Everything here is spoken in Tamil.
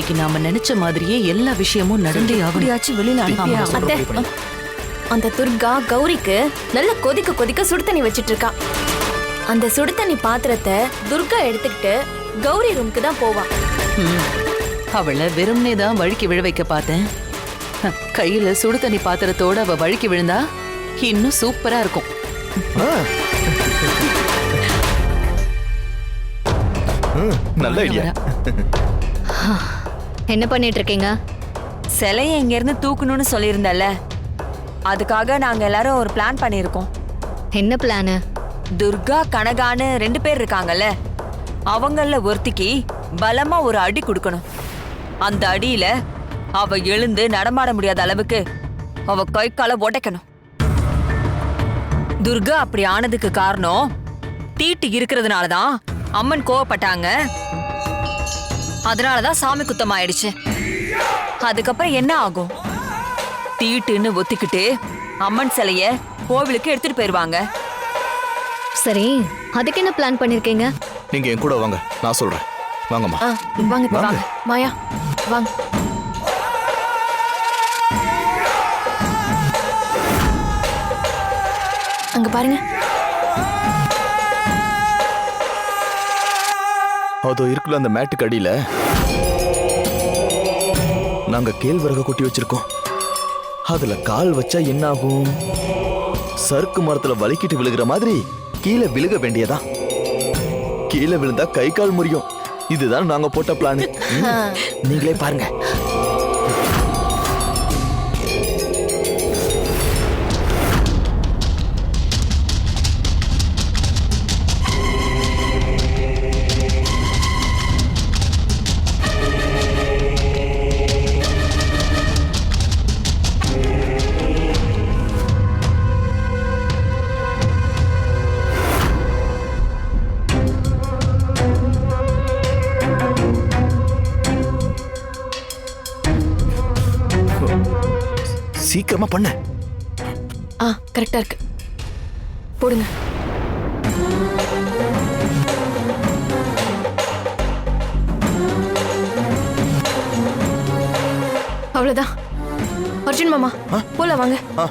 இன்னைக்கு நாம நினைச்ச மாதிரியே எல்லா விஷயமும் நடந்தே ஆகணும். எப்படியாச்சும் வெளியில அனுப்பியே ஆமா, அந்த துர்கா கௌரிக்கு நல்ல கொதிக்க கொதிக்க சுடு தண்ணி வச்சிட்டு இருக்கா. அந்த சுடு தண்ணி பாத்திரத்தை துர்கா எடுத்துக்கிட்டு கௌரி ரூமுக்கு தான் போவா. ம். அவளை வெறும்னே தான் வழுக்கி விழ வைக்க பார்த்தேன். ஹ, கையில சுடு தண்ணி பாத்திரத்தோட அவ வழுக்கி விழுந்தா இன்னும் சூப்பரா இருக்கும். நல்ல ஐடியா என்ன பண்ணிட்டு இருக்கீங்க சிலையை இங்க இருந்து தூக்கணும்னு சொல்லியிருந்தல அதுக்காக நாங்க எல்லாரும் ஒரு பிளான் பண்ணியிருக்கோம். என்ன பிளானு துர்கா கனகான்னு ரெண்டு பேர் இருக்காங்கல்ல. அவங்கள ஒருத்திக்கு பலமா ஒரு அடி கொடுக்கணும். அந்த அடியில அவ எழுந்து நடமாட முடியாத அளவுக்கு அவ கை கால உடைக்கணும். துர்கா அப்படி ஆனதுக்கு காரணம் தீட்டு இருக்கிறதுனால தான் அம்மன் கோவப்பட்டாங்க. அதனாலதான் சாமி குத்தம் ஆயிடுச்சு அதுக்கப்புறம் என்ன ஆகும்? தீட்டுன்னு ஒத்திக்கிட்டு அம்மன் சிலைய கோவிலுக்கு எடுத்துட்டு போயிருவாங்க. சரி அதுக்கு என்ன பிளான் பண்ணிருக்கீங்க? நீங்க என் கூட வாங்க நான் சொல்றேன். வாங்கம்மா. வாங்க இப்ப வாங்க. மாயா வாங்க. அங்க பாருங்க. அதோ இருக்குல்ல அந்த மேட்டுக்கு அடியில. நாங்க கேழ்வரக கொட்டி வச்சிருக்கோம். அதுல கால் வச்சா என்ன ஆகும் சறுக்கு மரத்துல வலிக்கிட்டு விழுகிற மாதிரி கீழே விழுக வேண்டியதா? கீழே விழுந்தா கை கால் முறியும். இதுதான் நாங்க போட்ட பிளான் நீங்களே பாருங்க. சீக்கிரமா பண்ண. ஆ கரெக்டா இருக்கு. போடுங்க. அவ்வளவுதான். அர்ஜுன் மாமா போல வாங்க. ஆ.